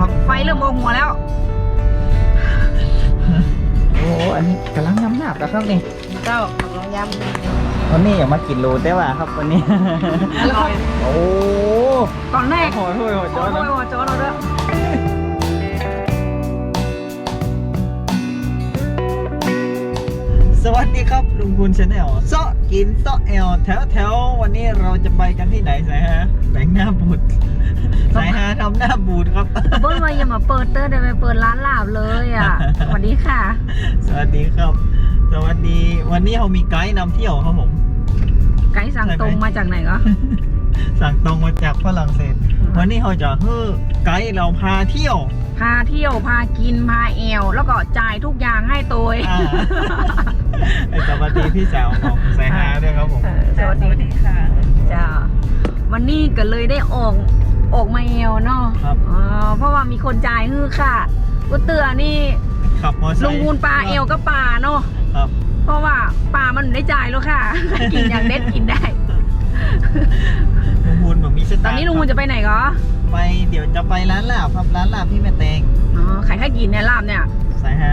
ครับไฟเริ่มโมหัวแล้ว โอ้อันนี้กำลังยำหนาบแล้วครับนี่เจ้าลองยวันนี้อย่ามากินโลได้ว่าครับวันนี้ำอร่อยโอ้ตอนแรกโหโหโหโอ้จอโหนะโอ้โหโจ้เราด้วยสวัสดีครับลุงคุณชาแนลเซาะกินเซาะแอลแถวแถวๆวันนี้เราจะไปกันที่ไหนสายฮะ แบงหน้าบูดสายฮาทำหน้าบูดครับ เบิ้ลว่าอย่ามาเปิดเตอร์เดี๋ยวไปเปิดร้านลาบเลยอะ สวัสดีค่ะ สวัสดีครับ สวัสดี วันนี้เรามีไกด์นำเที่ยวครับผม ไกด์สั่งตรงมาจากไหนก็สั่งตรงมาจากฝรั่งเศส วันนี้เราจะให้ไกด์เราพาเที่ยว พาเที่ยวพากินพาแอวแล้วก็จ่ายทุกอย่างให้ตัวเองอ่าไอ้สวัสดีพี่สาวของสายฮาด้วยครับผมเออสวัสดีค่ะจ้า วันนี้ก็เลยได้ออกออกมาแอวเนาะครับ อ๋อเพราะว่ามีคนจ่ายฮือค่ะกูเตือนี่ขับมอเตอร์ไซลุงค์มูลปลาเอวก็ปลาเนาะครับ เพราะว่าปลามันได้จ่ายแล้วค่ะ กินอย่างเด็ดกินได้ลุงพูนแบบมีสตตาอนร์นี้ลุงมูลจะไปไหนก็ไปเดี๋ยวจะไปร้านลาบครับร้านลาบพี่แม่แตงอ๋อขายข้าวกินเนี่ยลาบเนี่ยสายฮา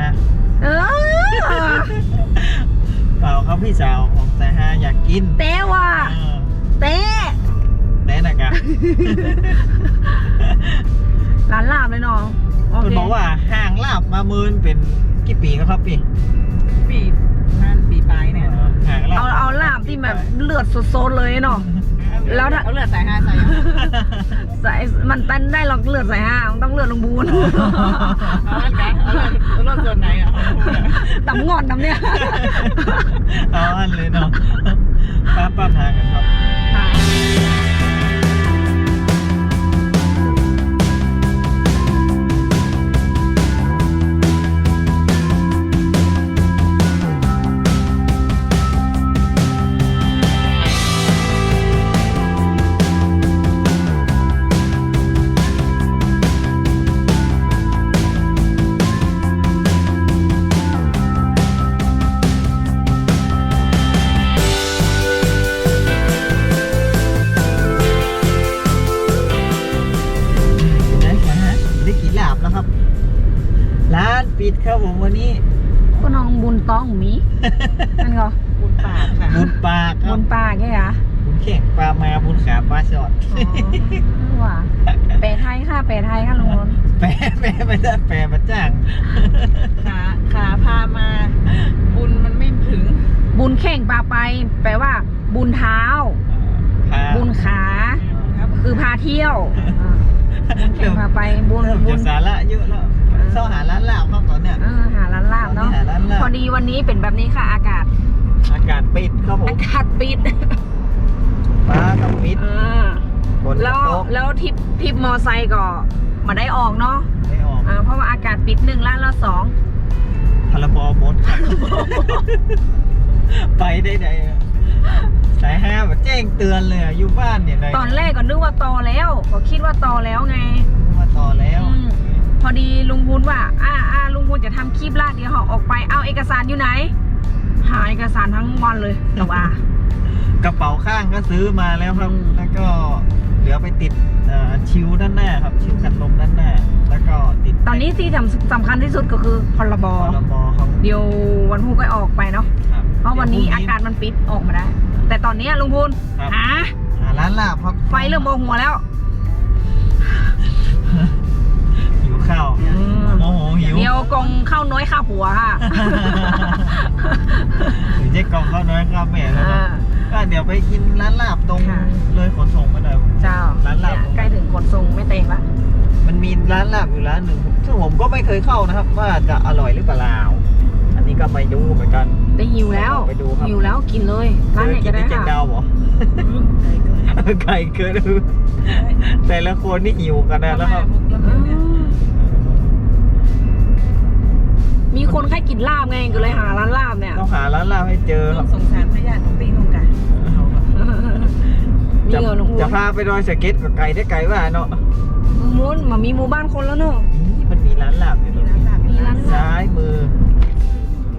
เออเปล่าครับพี่สาวของสายฮาอยากกินเต้ว่ะเออเต้ แน่นะกะร้านลาบเลยเนาะโอคุณเคบอกว่าห่างลาบมามืนเป็นกี่ปีแล้วครับพี่ปีนั่นปีปลายเนี่ยห่างลาบเอาเอาลาบที่แบบเลือดสดๆเลยเนาะ แล้วถ้าเอาเลือดสายห้าใส่ใส่มันตันได้หรอกเลือดใส่ห้ามันต้องเลือดลงบูน เอาเลือดกันเอาเลือดเอาเลือดส่วนไหนอะตำงอนตำเนี่ย เอาอันเลยเนาะป้าป้าพากันครับ แปรไม่ได้แปรมาจ้างขาขาพามา บุญมันไม่ถึง บุญเข่งปลาไป แปลว่า บุญเท้า พาบุญขา ครับคือพาเที่ยวอ่าบุญเข่งพาไปบุญเริ่มบุจะญสาระเยอะแล้วเศร้าหาร้านลาบครับตอนเนี้ยเออหาร้านลาบเนาะหาร้านลาบพอดีวันนี้เป็นแบบนี้ค่ะ อากาศ อากาศปิดครับผมอากาศปิดฟ้ากับปิดเออฝนแล้วตกแล้วทริปทริปมอไซค์ก็มาได้ออกเนาะไม่ ออกอ่าเพราะว่าอากาศปิดหนึ่งล้านละสองพลบหมดครับไปได้ไดอะสายห้าแบบแจ้งเตือนเลยอะอยู่บ้านเนี่ยได้ตอนแรกก็นึกว่าโตแล้วก็คิดว่าโตแล้วไง มาต่อแล้ว อืม พอดีลุงพูนว่า อ่าอ่าลุงพูนจะทำคลิปละเดี๋ยวเหาออกไปเอาเอกสารอยู่ไหน หาเอกสารทั้งวันเลยแต่ว่า กระเป๋าข้างก็ซื้อมาแล้วครับ อืม แล้วก็เหลือไปติดเอ่อชิวด้าน นนี้ที่สำสำคัญที่สุดก็คือพรบพรบครับเดี๋ยววันพรุ่งก็ออกไปเนาะครับเพราะวันนี้ดี๋ยอากาศมันปิดออกมาได้ แต่ตอนนี้ลุงพูนครับหาหาร้านลาบครับไฟเริ่มโมหัวแล้วหิวข้าวโมโหหิวเดี๋ยวกงเข้าน้อยข้าหัวค่ะหรือเจ๊กองข้าวน้อยข้าวแม่แล้วอ่าเนาะก็เดี๋ยวไปกินร้านลาบตรงค่ะเลยขนส่งมาหน่อยเจ้าร้านลาบเนี่ยใกล้ถึงขนส่งไม่เต็งละ มันมีร้านลาบอยู่ร้านหนึ่งซึ่งผมก็ไม่เคยเข้านะครับ ว่าจะอร่อยหรือเปล่า อันนี้ก็ไปดูเหมือนกัน ได้หิวแล้วไปดูครับ หิวแล้วกินเลยร้านไหนกิก็ได้ที่เจ็ดค่ะดาวเหรอ ไก่เกินแต่ละคนนี่หิวกันนะแล้วครับ อืมมีคนแค่กินลาบไงก็เลยหาร้านลาบเนี่ยต้องหาร้านลาบให้เจอคต้รัอบงสงสารพญาติปีนงกันมีจะเงินลุงพูจะนพาไปดอยสะเก็ตกับไก่ได้ไก่ว่าเนาะ ลุงพูนมามีหมู่บ้านคนแล้วเนอะ นี่มันมีร้านลาบอยู่มีตรงร้านนี้ลาบมีร้านลาบซ้ายมือ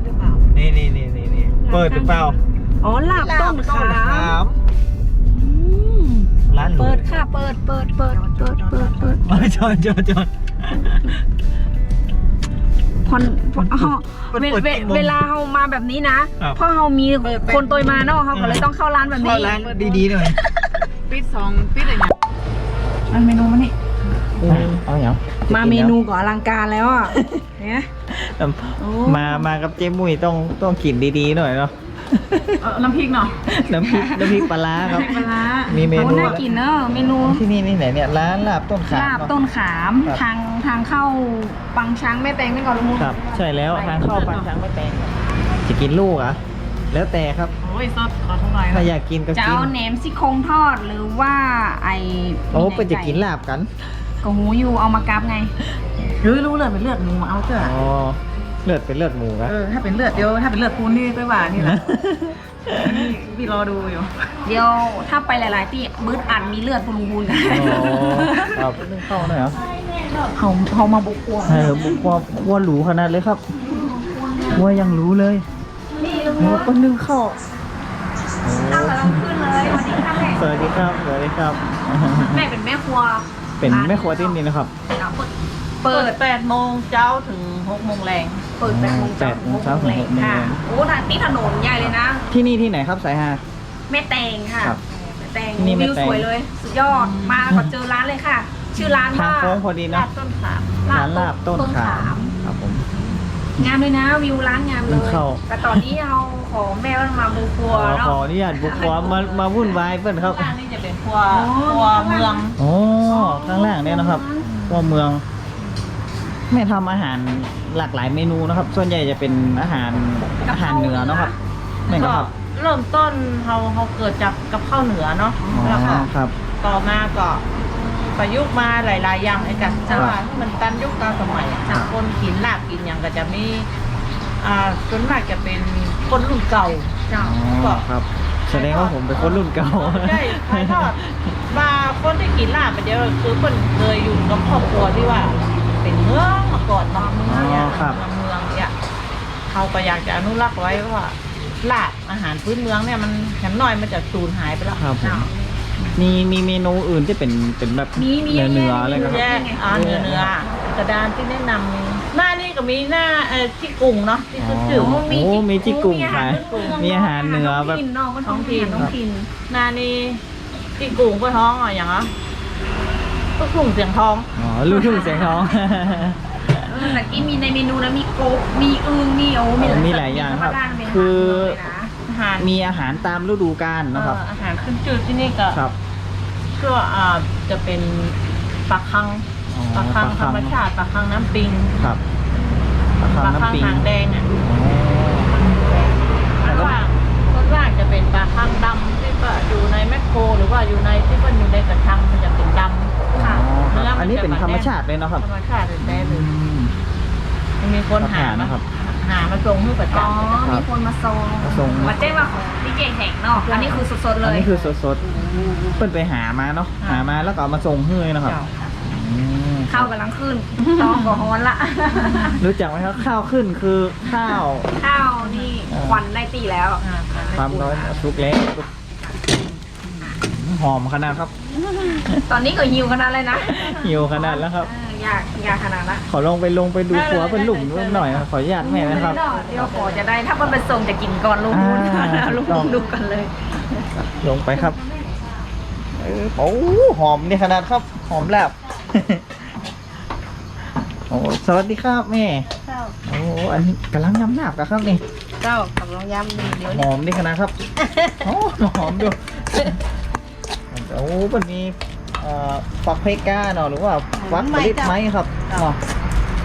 หรือเปล่า นี่นี่นี่นี่นี่เปิดหรือเปล่าอ๋อลาบต้นขามมอืมร้านหรูเปิดค่ะ เปิดเปิดเปิดเปิดเปิดเปิดเออจอดจอดจอดพอนพอนเฮามันเวเปิดเวกี่โมงเวลาเฮามาแบบนี้นะครับ เพราะเฮามีเปิดไปคนตัวมาเนาะเฮาก็เลยต้องเข้าร้านแบบเข้านี้ร้านดีๆหน่อย ปิดสองปิดอะไรอย่างอันเมนูมานี่ เอาอย่างมาเมนูก็อลังการแล้วอะเนี่ยโอ้มามากับเจ๊มุ้ยต้องต้องกินดีๆหน่อยเนาะน้ำพริกเนาะน้ำพริกน้ำพริกปลาร้าครับปลาร้ามีเมโอ้นูน่ากินเนอะเมนูที่นี่นี่ไหนเนี่ยร้านลาบต้นขาลาบเอะต้นขามครับทางทางเข้าปังช้างแม่แตงนี่ก่อนลุงครับใช่แล้วทางเข้าปางช้างไม่แตงจะกินลูกเหรอะแล้วแต่ครับโอ้ยสดขอเท่าไหร่ถ้าอยากกินก็จะกินเอาแหนมซี่โครงทอดหรือว่าไอโอ้เป็นจะกินลาบกัน ก็หูอยู่เอามากับไง หรือรู้เลยเป็นเลือดหมูเอาเถอะอ๋อเลือดเป็นเลือดหมูครับเออถ้าเป็นเลือดเดียวถ้าเป็นเลือดปูนนี่ไปหวานนี่แหละนี่พี่รอดูอยู่เดี๋ยวถ้าไปหลาย ๆ ที่บืดอัดมีเลือดพลุงบุญอ๋อครับเรื่องเข้าหน่อยเหรอเขาเขามาบุกครัวเออบุกว่าว่าหรูขนาดเลยครับว่ายังรู้เลยโอ้ก็นึ่งข้าวตั้งแต่เราขึ้นเลยสวัสดีค่ะแม่สวัสดีครับสวัสดีครับ แม่เป็นแม่ครัว เป็นแม่ครัวที่นี่นะครับ เปิดเปิดแปดโมงเช้าถึงหกโมงแรงเปิดแปดโมงแปดโมงเช้าถึงหกโมงค่ะโอ้ทางนี้ถนนใหญ่เลยนะ ที่นี่ที่ไหนครับสายฮา แม่แตงค่ะครับแม่แตงนี่แม่วิวแตงสวยเลย สุดยอด มาก็เจอร้านเลยค่ะ ชื่อร้านทางว่าโค้งพอดีลาเนาะบต้นขามร้านลาบต้นขามครับผม งามเลยนะ วิวร้านงามเลยเข้า แต่ตอนนี้เราขอแม่ว่ามาบุกครัวขอเนาะ ขออนุญาตบุกครัวมามาวุ่นวายเพื่อนครับ ข้างนี่จะเป็นครัวอ๋อ ครัวเมืองโอ้ ข้างล่างเนี่ยนะครับว่าเมืองแม่ทำอาหารหลากหลายเมนูนะครับ ส่วนใหญ่จะเป็นอาหารอาหารเหนือเนาะครับแม่นก็ครับเริ่มต้นเขาเขาเกิดจากกับข้าวเหนือเนาะอ๋อแล้วก็ครับต่อมาก็ประยุกต์มาหลาย ๆ อย่างไอ้กันครัจะบว่ามันตันยุคตามสมัยอะครับคนกินลาบกินอย่างก็จะมีอ่าส่วนมากจะเป็นคนรุ่นเก่าเจ้าอ๋อครับ แสดงว่าผมเป็นคนรุ่นเก่าใช่ถ่ายทอดมาคนที่กินลาบไปเดียวคือคนเคยอยู่กับครอบครัวที่ว่า เป็นเมืองมาก่อนเนาะเมืองเนี่ยอ๋อครับเมืองเนี่ยเขาก็อยากจะอนุรักษ์ไว้ว่าลาบอาหารพื้นเมืองเนี่ยมันอย่างน้อยมันจะสูญหายไปแล้ว ครับผม มีมีเมนูอื่นที่เป็นเป็นแบบมีมีเนื้อเนื้ออะไรครับแยกอ่าเนื้อเนื้อ กระดานที่แนะนำมีหน้านี่ ก็มีหน้าเอ่อที่กรุงเนาะที่อ๋อคือจืดโอ้มีจิกุ่งขายมีมีอาหารเหนือแบบท้องถิ่นเนาะมันท้องถิ่นท้องถิ่นหน้านี่ที่กรุงก็ท้องอะอย่างอะก็กรุงเสียงทอง อ๋อลูกทุ่งเสียงทองเออแต่กี้มีในเมนูนะมีโกบมีอึงมีโอ้มีหลายอย่างครับธรรมดาเป็นคืออาหารเลยนะอาหารมีอาหารตามฤดูกาลนะครับ เอ่ออาหารขึ้นจืดที่นี่ก็ครับก็อ่าจะเป็นปลาคังอ๋อปลาคังปลาคัธรงรมชาติปลาคังน้ำปิง ครับ ปลาปคังลาคังน้ำปิงหางแดงอะอ๋อส่วนมากส่วนมากจะเป็นปลาคังดำที่ว่าอยู่ในแมคโคร หรือว่าอยู่ในที่ว่าอยู่ในกระชังมันจะเป็นดำค่ะอ๋อครับอันนี้เป็นธรรมชาติเลยเนาะครับ ธรรมชาติแท้ๆเลอืยมมันมีคนหาครับมานะครับหามาส่งให้ประอ๋อ จำมีคนมาส่งมาส่ง มาแจ้งว่าของพี่เก่งแห่งเนาะอันนี้คือสดๆเลอันย นี้คือสดๆเปิ้นไปหามาเนาะหามาแล้วก็เอามาส่งให้เลยนะครับเจ้า อืม ข้าวกำลังขึ้นท้องก็ฮ้อนละ รู้จักไหมครับข้าวขึ้นคือข้าว ข้าวนี่ควันได้ตีแล้วอ่าความร้อนสุกแล้วหอมขนาดครับ ตอนนี้ก็หิวขนาดเลยนะหิวขนาดแล้วครับเอออยากอยากขนาดละขอลงไปลงไปดูขัวเป็นหลุมหน่อยขออนุญาตแม่นะครับ เดี๋ยวขอจะได้ถ้ามันเป็นส่งจะกินก่อนลุงพูนอ่าลุงพูนดูกันเลย ลงไปครับ เออโอ้หอมนี่ขนาดครับ หอมแลบโอ้ สวัสดีครับแม่ เจ้าโอ้อันนี้กำลังยำหนาบกันครับนี่เจ้ากำลังยำดีเดี๋ยวหอมนี่ขนาดครับโอ้หอมดูโอ้มันมีเอ่อฟักเพก้าเนาะหรือว่าฟักผลิตไหมครับเนาะ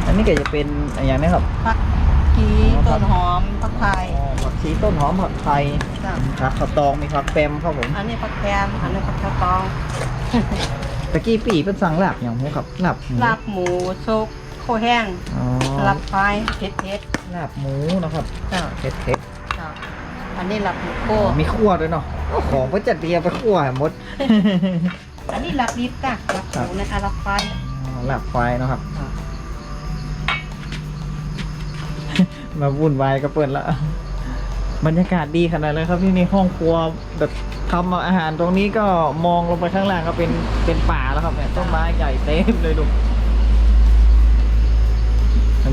อันนี้ก็จะเป็นอย่างนี้ครับผักกีต้นหอมผักไทยอ๋อผักชีต้นหอมผักไทยเจ้าผักข้าวตองมีผักแปมครับผมอันนี้ผักแคมอันนี้ผักกระตองตะกี้ปีเป็นสั่งลาบอย่างหูครับลาบหมูลาบหมูซุป โคแห้งอ๋อลาบไฟเผ็ดเผ็ดลาบหมูนะครับเจ้าเผ็ดเผ็ดเจ้าอันนี้ลาบหมูโก้มีขั่วด้วยเนาะโอ้ของก็จัดเรียงไปขั่วหมด อันนี้ลาบดิบกะลาบหมูนะคะลาบไฟอ๋อลาบควายเนาะครับ มาวุ่นวายกับเปิดละบรรยากาศดีขนาดเลยครับที่นี่ห้องครัวแบบทำอาหารตรงนี้ก็มองลงไปข้างล่างก็เป็นเป็นป่าแล้วครับเนี่ยต้นไม้ใหญ่เต็มเลยดู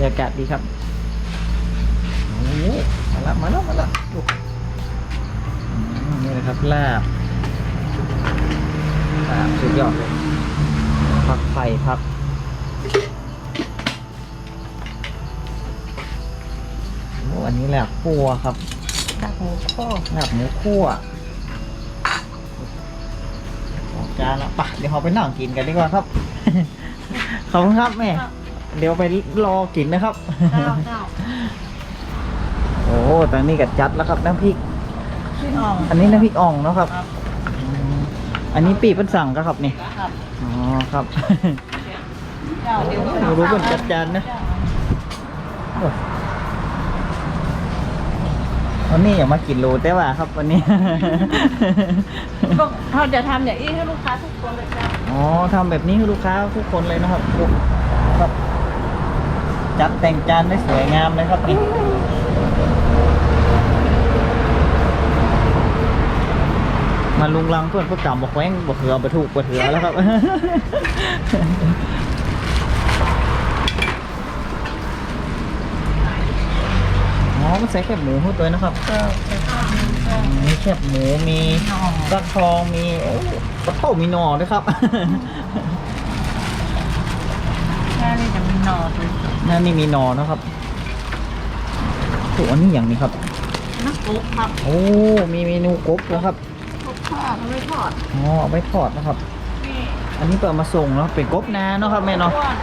รยากาศดีครับโอ้โหมาละมาแล้วมาแล้วดูอืมนี่นะครับลาบลาบสุดยอดเลยผักไผ่ผักโอ้อันนี้แหละคั่วครับดักหมูข้อลาบหมูคั่วออกจานละปะเดี๋ยวเราไปนั่งกินกันดีกว่าครับ ขอบคุณครับแม่ เดี๋ยวไปรอกินนะครับเก้าเก้าโอ้ตอนนี้ก็จัดแล้วครับน้ำพริก พี่น้องอันนี้น้ำพริกอ่องเนาะครับครับอืมอันนี้ปีเป็นสั่งก็ครับนี่ ครับอ๋อครับ เจ้าเดี๋ยวไม่รู้เป็นจัดจานนะโอ้วันนี้อย่ามากินโลแต่ว่าครับวันนี้ ก็เขาจะทำอย่างนี้ให้ลูกค้าทุกคนเลยจ้า อ๋อทำแบบนี้ให้ลูกค้าทุกคนเลยนะครับครับ จัดแต่งจานได้สวยงามเลยครับนี่มาลุงลังเพื่อนพวกจำบอกแว้งบอกเหือบอกถูกบอกเหือแล้วครับ อ๋อมันใส่แคบหมูเข้าตัวนะครับมีแคบหมูมีรักทองมีโอ้ปลาเท่ามีหนอด้วยครับแค่ นี้จะมีหนอดเลยนั่นนี่มีหนอนะครับตัวนี้อย่างนี้ครับน้ำปุ๊บครับโอ้มีเมนูกบนะครับปุ๊บทอดไม่ทอดอ๋อเอาไว้ทอดนะครับ นี่อันนี้เปิดมาส่งเนาะเป็นกบนาเนาะครับแม่เนาะทอด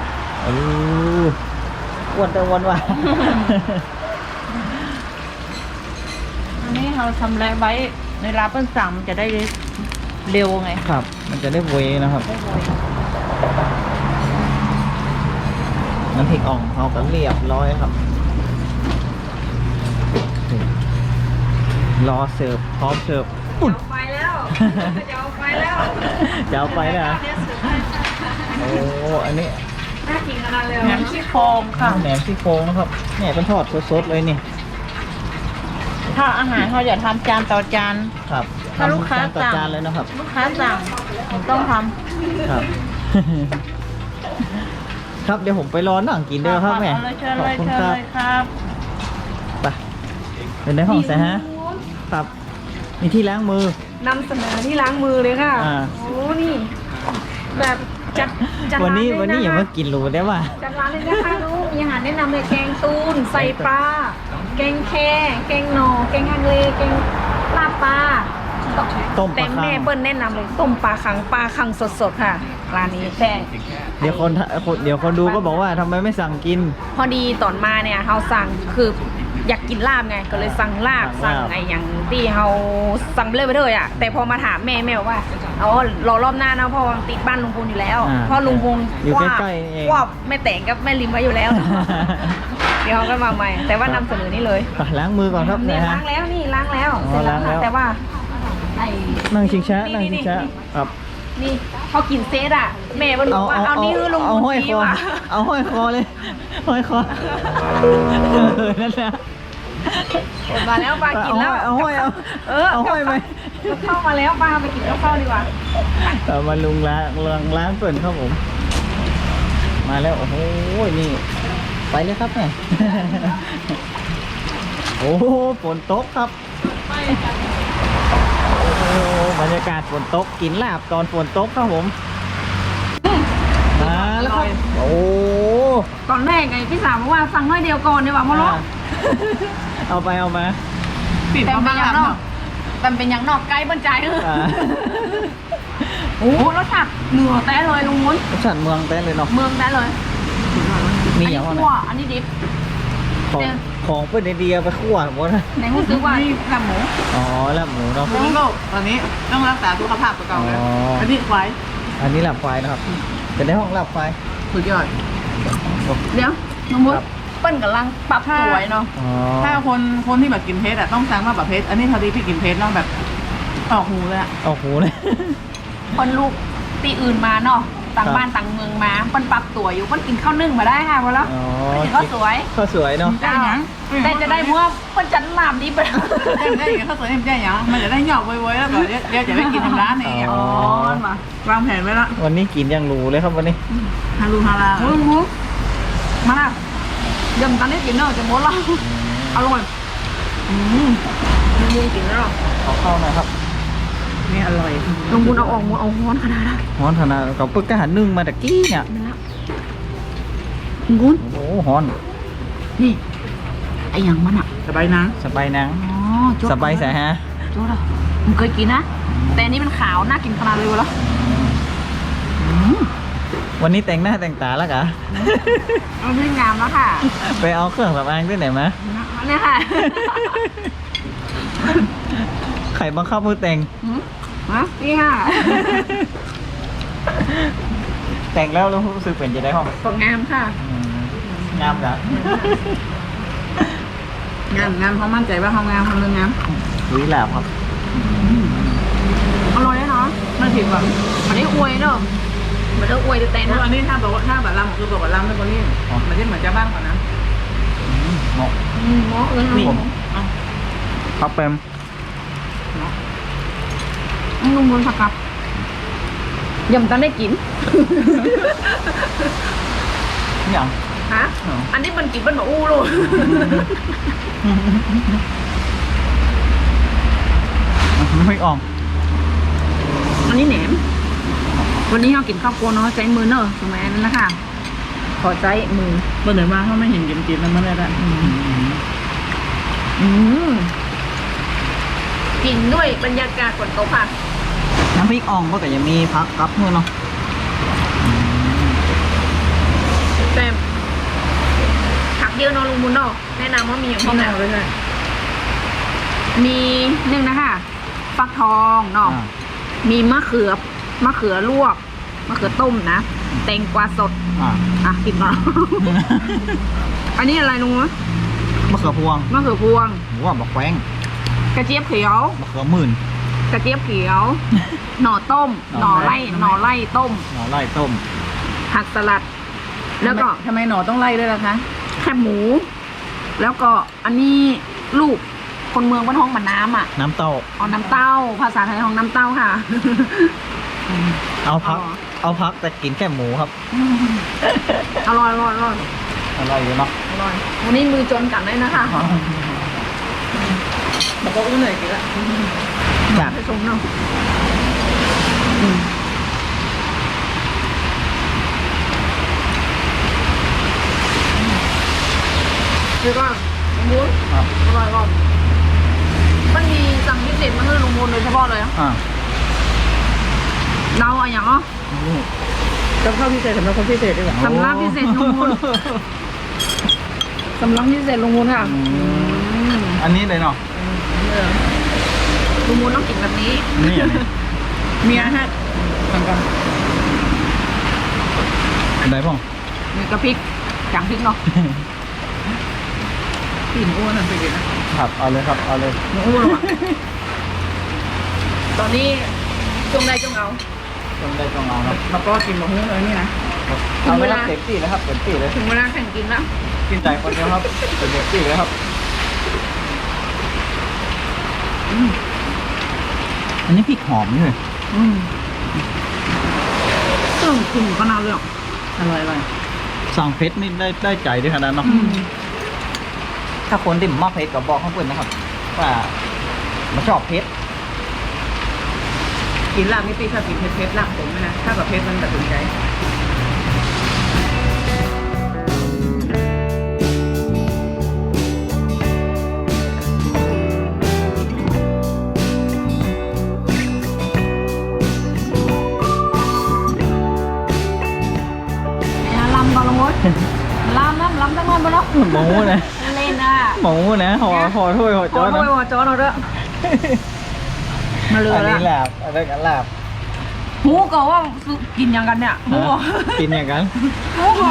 เอออ้วนแต่อ้วนว่ะ อันนี้เราทำแล้วไว้ในร้านเปิ้ลสั่งมันจะได้เร็วไงครับ มันจะได้เวนะครับ ได้ไว น้ำพริกอ่องเขาก็เรียบร้อยครับ รอเสิร์ฟพร้อมเสิร์ฟอุ่นเอาไปแล้วจะเอาไปแล้วจะเอาไปนะโอ้อันนี้น่ากินขนาดเลยแหนมซี่โครงค่ะแหนมซี่โครงนะครับเนี่ยเป็นทอดสดๆเลยนี่ถ้าอาหารเขาจะทำจานต่อจานครับถ้าลูกค้าทำจนต่อสั่งจานเลยนะครับ ลูกค้าสั่งผมต้องทครับ ครับเดี๋ยวผมไปรอนั่งกินำเด้อครับแม่เอาเลยเชิญขอเลบยคุณเชิญครับเลยครับไปเป็นในห้องใส่ฮะครับมีที่ล้างมือนำเสนอที่ล้างมือเลยค่ะอ่า โอ้นี่ แบบจัดจัดวันนี้ร้วันนี้อย่าเลมากินหรูได้ป่ะจัดร้านเลยนะคะลูกมีอาหารแนะนำเลยแกงตูนใส่ปลาแกงแคแกงหนอแกงฮังเลแกงลาบปลา ต้มปแต่ลาคัแม่งเปิ้ลแนะนำเลยต้มปลาคังปลาคังสดๆค่ะร้านนี้แต่เดี๋ยวคนคนเดี๋ยวคนดูก็บอกว่าทำไมไม่สั่งกิน พอดีตอนมาเนี่ยเราสั่งคืออยากกินลาบไงก็เลยสั่งลาบสั่สั่งงลาบ ไอ้อย่างที่เราสั่งไปเลยไปเลยอะแต่พอมาถามแม่แม่บอกว่าอ๋อรอรอบหน้านะเพราะว่าติดบ้านลุงพลอยู่แล้วอ่าเพราะลุงพลอยู่ว่าใกล้ๆเอง ว่าแม่แต่งกับแม่ลิมไว้อยู่แล้ว เดี๋ยวเขาก็มาใหม่ แต่ว่านำเสนอนี่เลย ไปล้างมือก่อนครับนี่นะฮะ ล้างแล้วนี่ล้างแล้วอ๋อเสร็จแล้วล้างแล้วค่ะแต่ว่า ไอ้นั่งชิงช้านี่นั่งนี่ชิงช้านี่ครับ นี่พอกินเซตอะแม่มันบอกว่าเอานี่คือลุงเอาพห้อยลคดีอว่ะเอาห้อยคอเลยห้อยคอเออนั่นแหละมาแล้วปลากินแล้วเอาห้อยเอาเออเอาห้อยไปกับข้าวมาแล้วปลาไปกินกับข้าวดีกว่าเอามาลุงล้างล้างล้างเปิ่นครับผม มาแล้วโอ้โหนี่ไปเลยครับแม่โอ้โหฝนตกครับโอ้โห บรรยากาศฝนตกกินลาบตอนฝนตกครับผมมาแล้วครับโอ้ตอนแรกไอ้พี่สาวบอกว่าสั่งน้อยเดียวก่อนดีกว่าเพราะเอาไปเอามาปิดแต่ประเป็มานณอย่างนเนาะอกแต่เป็นอย่างนอกไกลบนใจเอออ่าโอ้โหรสชาติเหนือแต้เลยลุงมุ้นรสชาติเมืองเต้นเลยเนาะเมืองแต้เลยมีอันอนี้ย่างว่าคั่วอันนี้ดิบของ ของเพื่อนไอเดียไปคั่วหมดนะในหูซื้อว่าลาบหมูอ๋อแล้วหมูเนาะคุณโลกตอนนี้ต้องรักษาสุขภาพตัวเก่าเลยอ๋ออั อันนี้ไว้อันนี้หลับไฟนะครับเป็นในห้องหลับไฟ สุดยอด เดี๋ยวลุงมุ้นครับ เปิ้ลกำลังปรับตัวไว้เนาะอ๋อถ้าคนคนที่แบบกินเพชรอะต้องสั่งว่าแบบเพชรอันนี้พอดีพี่กินเพชรแล้วแบบออกหูเลยอะเอาหูเลย คนลูกตีอื่นมาเนาะ ต่างครับบ้านต่างเมืองมาเปิ้ลปรับตัวอยู่เปิ้ลกินข้าวนึ่งมาได้ค่ะพอแล้วอ๋อกินข้าวสวยข้าวสวยเนาะได้หยังแต่จะได้เพราะว่าเปิ้ลจัดลาบดีไปได้ได้อย่างข้าวสวยได้หยังมันจะได้หยอกไว้ๆแล้วก็เดี๋ยวเดี๋ยวจะไปกินทางร้านเองอะอ๋อมาวางแผนไว้ละวันนี้กินอย่างหรูเลยครับวันนี้ฮารูฮาราลุงมุ้นมาละยังตอนนี้กินเนอะจะหมดแล้วอร่อยอืมลุงบุญกินแล้วเหรอขอเข้าหน่อยครับ นี่อร่อยลุงบุญเอาออกหมดเอาฮ้อนขนาดนั้นฮ้อนขนาดกับปึ๊กกะหันนึ่งมาตะกี้เนี่ยนี่ละลุงบุญโอ้โหฮ้อน นี่ไอ้หยังมันอะสบายนะสบายนังอ๋อโจ๊กสบายใส่ฮะโจ๊กเหรอมึงเคยกินนะแต่อันนี้มันขาวน่ากินขนาดเลยวะเหรออืมวันนี้แต่งหน้าแต่งตาแล้วกะเอาเรื่องงามแล้วค่ะ ไปเอาเครื่องสำอางที่ไหนมาเนี่ยค่ะ ไข่บังคับมือแต่งหืมฮะนี่ค่ะแต่งแล้วแล้วรู้สึกเป็นจะได้ห้องของงามค่ะอืมงามกะงามงามเขามั่นใจว่าเขางามเขาเรื่องงามวิลาบครับอร่อยเลยเนาะมันผิดหวังมันได้อวยเนอะมันได้อวยแต่แต่เพราะนะอันนี้ถ้าบอกว่าถ้าแบบลำคือบอกว่าลำไม่คนนี้มันจะเหมือนจะบ้านก่อนนะอืมเหมาะอืมหมอเอิญนี่หมอครับเปม ลุงบนผักกับยำตันได้กิน อย่าง ฮะ อ๋ออันนี้มันกินเป็นหมาอู้ลูกไม่ออกอันนี้แหนม วันนี้เรากินข้าวโพดเนาะใจมือเนอะถูกไหมนั่นนะคะ ขอใจมือ เมื่อไหร่มาเขาไม่เห็นกินกินแล้วมันได้ละอืม กินด้วยบรรยากาศฝนตกค่ะ น้ำพริกอ่องก็แต่ยังมีพักครับเพื่อนเนาะแต่ผักเยอะเนาะลุงบุญเนาะแนะนำว่ามีอย่างข้าที่วไหแมนวเลยใช่มีหนึ่งนะคะฟักทองเนาะ อ่ามีมะเขือ มะเขือลวก มะเขือต้มนะ แตงกวาสด อ่า อะกินก่อน อันนี้อะไรลุงวะมะเขือพวงมะเขือพวง หรือว่าบะแควง กระเจี๊ยบเขียวมะเขือหมื่น กระเจี๊ยบเขียว หน่อต้ม หหน่น่ออไร่ไล่ หน่อไล่ต้ม หน่อไล่ต้มผักสลัด แล้วก็ทำไมหนอต้องไล่ด้วยล่ะคะแคบหมู แล้วก็อันนี้ลูกคนเมืองบ้านห้องมันน้ำอะน้ำเต้า เอาน้ำเต้า ภาษาไทยของน้ำเต้าค่ะ เอาพัก อ๋อ เอาพักแต่กินแค่หมูครับ อร่อยอร่อยอร่อยอร่อยอยู่เนาะอร่อยวันนี้มือจนกันได้นะคะ บอกว่าอุ้นเหนื่อยกินละอยากไปชมเนาะคือก็ลุงบุญครับอร่อยก่อนมันมีสั่งพิเศษมาให้ลุงบุญโดยเฉพาะเลยอะอ่าเราอะอย่างอ๋อกับข้าวพิเศษสำหรับคนพิเศษดีกว่าสำรับพิเศษลุงบุญสำรับพิเศษลุงบุญค่ะอืมอืมอันนี้เลยเนาะ ลุงบุญต้องกินแบบนี้ นี่อันนี้เมียฮะทำกันได้ป่องมีกระพริกจังพริกเนาะกินอ้วนอะไปกินนะครับเอาเลยครับเอาเลยหมูอ้วนว่ะตอนนี้จงได้จงเอาต้องได้ต้องเอาครับแล้วก็กินมะฮู้เลยนี่นะเอาไปครับเต็มที่เลยครับเต็มที่เลยถึงเวลาแข่งกินแล้วกินใจคนเดียวครับเต็มที่เลยครับ อันนี้พริกหอมนี่เลยอืมซึ่งกลุ่มขนาดเลยอะอร่อยอร่อยสั่งเพชรนี่ได้ได้ใจด้วยขนาดเนาะอืมถ้าคนที่มากเพชรก็บอกเขาเพื่อนนะครับ ว่ามาชอบเพชรกินลาบนี่ตีชอบกินเผ็ดๆลาบผมนะถ้าแบบเผ็ดมันตัดสินใจ ลงมดลำนะลำตั้งนานไปแล้วหมูนะเล่นอะหมูนะหอหอถ้วยหอขจออโทนะษว่าจอเราเด้อมาเลยอันนี้ละลาบอันนี้กันลาบหูก็ว่ากินอย่างกันเนี่ยหูก็ฮะกินอย่างนั้นหูก็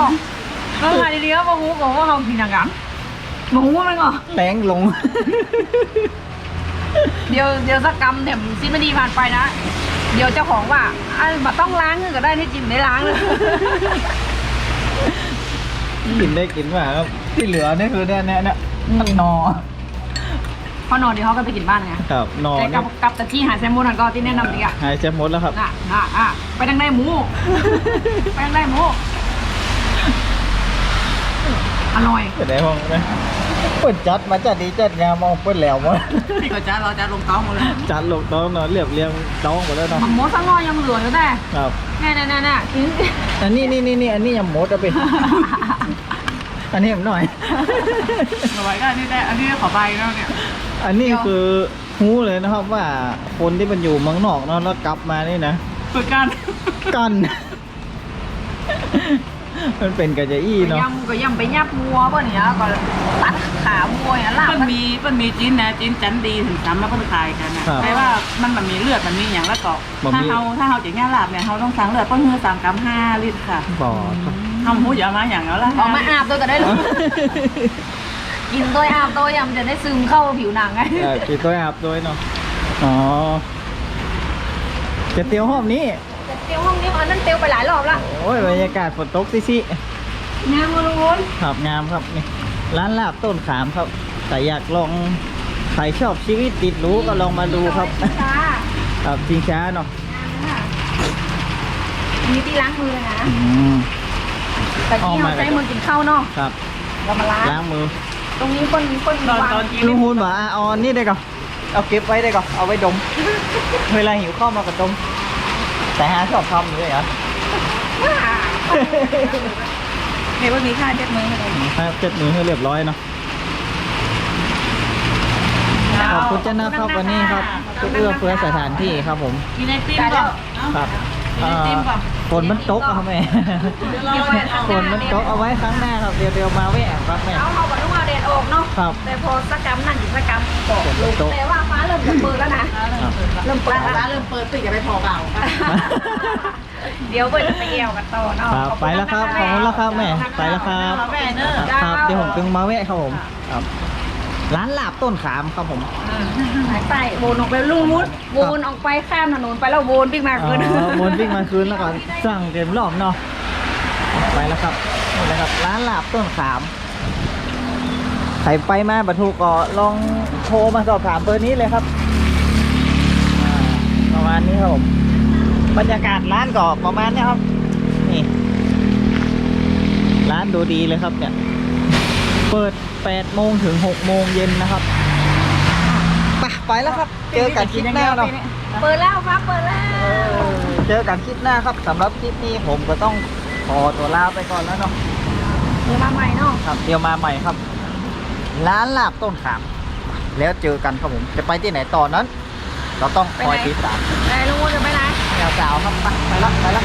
ต้องหาดีๆว่าหูก็ว่าเขากินอย่างกันมาหูมันก็แป้งลง เดี๋ยวเดี๋ยวสักกรรมเนี่ยสิไม่ดีผ่านไปนะ เดี๋ยวเจ้าของว่าอะมาต้องล้างก็ได้ที่จิมได้ล้างเลย กินได้กินว่าครับที่เหลือนี่คือเนี่ยเนี่ยเนี่ยมันนอพอนอนเดี๋ยวเขาก็ไปกินบ้านไงครับนอแต่กัเนี่บยกับตะกี้หาแซมมูนนก็ที่แนะนำดีอะหายเจ็บหมดแล้วครับ น่ะน่ะอะไปทางได้หมู ไปทางได้หมู อร่อยจะได้ห้องนะ เปิดจัดมาจัดดีจัดงามมองเปิดแล้วมั้งพี่ก็จะเราจะลงเต้าหมดเลยจัดลงโต้องเนาะเรียบเรียงโต้องหมดแล้วเนาะหมดสักหน่อยยังเหลืออยู่แต่ครับแน่แน่แน่แน่กินอันนี้นี่นี่นี่อันนี้ยังหมดเอาไปอันนี้ผมหน่อยเอาไว้ก็อันนี้ได้อันนี้ขอใบแล้วเนี่ย อันนี้คือหู้เลยนะครับว่าคนที่มันอยู่เมืองนอกเนาะแล้วกลับมานี่นะฝึกกันกันมันเป็นกระจะอี้เนาะ ยำก็ยำไปยับวัวป่ะเนี่ยก็ตัด ขาวัวเนี่ยลาบมันมีมันมีจิ้นนะจิ้นจันดีถึงซ้ำแล้วก็ขายกันนะครับแต่ว่ามันมันมีเลือดมันมีอย่างแล้วก็บ่มีถ้าเราถ้าเราจะง่ายลาบเนี่ยเราต้องสั่งเลือดต้นเฮือสามกรัมห้าลิตรค่ะบอทำหูอย่ามาอย่างแล้วละออกมาอาบตัวก็ได้เลยกินตัวอาบตัวยำจะได้ซึมเข้าผิวหนังไง เออกินตัวอาบด้วยเนาะอ๋อจะเตียวห้อมนี้ แต่เตียวห้องนี้มันนั่นเตียวไปหลายรอบละโอ้ยบรรยากาศฝนตกซิซิงามมาลุงวุ้นครับงามครับนี่ ร้านลาบต้นขามครับแต่อยากลองใครชอบชีวิตติดหรู้ก็ลองมาดูครับจ้าครับชิงช้าเนาะมีที่ล้างมือนะอืมแต่ที่เราใช้มือกินข้าวเนาะครับเรามาล้างล้างมือ ตรงนี้คนคนตอนวางตอนกินลุงฮูนบอกอะเอาอันนี่ได้ก่อนเอาเก็บไว้ได้ก่อนเอาไว้ดม เวลาหิวข้าวมาก็ดมแต่หาชอบทำอยู่เลยเหรอ เห็นว่ามีค่าเจ็ดมือเลยครับเจ็ดมือให้เรียบร้อยเนาะ ขอบคุณเจ้าหน้าครับวันนี้ครับทุกเอื้อเฟื้อสถานที่ครับผมกินไอติมก่อน ครับ กินไอติมก่อนฝนมันตกครับแม่ฝนมันตกเอาไว้ครั้งหน้าครับเดี๋ยวเดี๋ยวมาแวะครับแม่เอาเขากับลูกเอาเดนออกเนาะครับแต่พอสักกรรมนั่นอีกสักกรรมตกลงตกแต่ว่าฟ้าเริ่มจะเปิดแล้วนะเริ่มเปิดร้าแล้วนเริ่มเปิดปิดกันไปพอเก่าเดี๋ยวเปิดจะไปเอวกันต่อเนาะครับไปแล้วครับขอบคุณแล้วครับแม่ไปแล้วครับแม่เนอะครับเดี๋ยวผมจึงมาแวะครับผมครับ ร้านลาบต้นขามครับผมสายใต้วนออกไปลุงมุดวนออกไปข้ามถนนไปแล้ววนวิ่งมาอ๋คืนอวนวิ่งมาคืนแล้วก่อนสั่งเต็มรอบเนาะไปแล้วครับนี่แหละครับ ร้านลาบต้นขามใครไปมาบัตทุก็ลองโทรมาสอบถามเบอร์นี้เลยครับอ่าประมาณนี้ครับผมบรรยากาศร้านก็ประมาณนี้ครับ นี่ ร้านดูดีเลยครับเนี่ยเปิด 8โมงถึง6โมงเย็นนะครับไปไปแล้วครับ เจอกันคลิปหน้าเนาะเปิดแล้วครับเปิดแล้วเจอกันคลิปหน้าครับสำหรับคลิปนี้ผมก็ต้องขอตัวลาไปก่อนแล้วเนาะเดี๋ยวมาใหม่เนาะครับเดี๋ยวมาใหม่ครับ ร้านลาบต้นขาม แล้วเจอกันครับผมจะไปที่ไหนต่อนั้น เราต้องคอยติดตามแต่ลุงมุดจะไปไหนแนวสาวครับไปไปละไปละ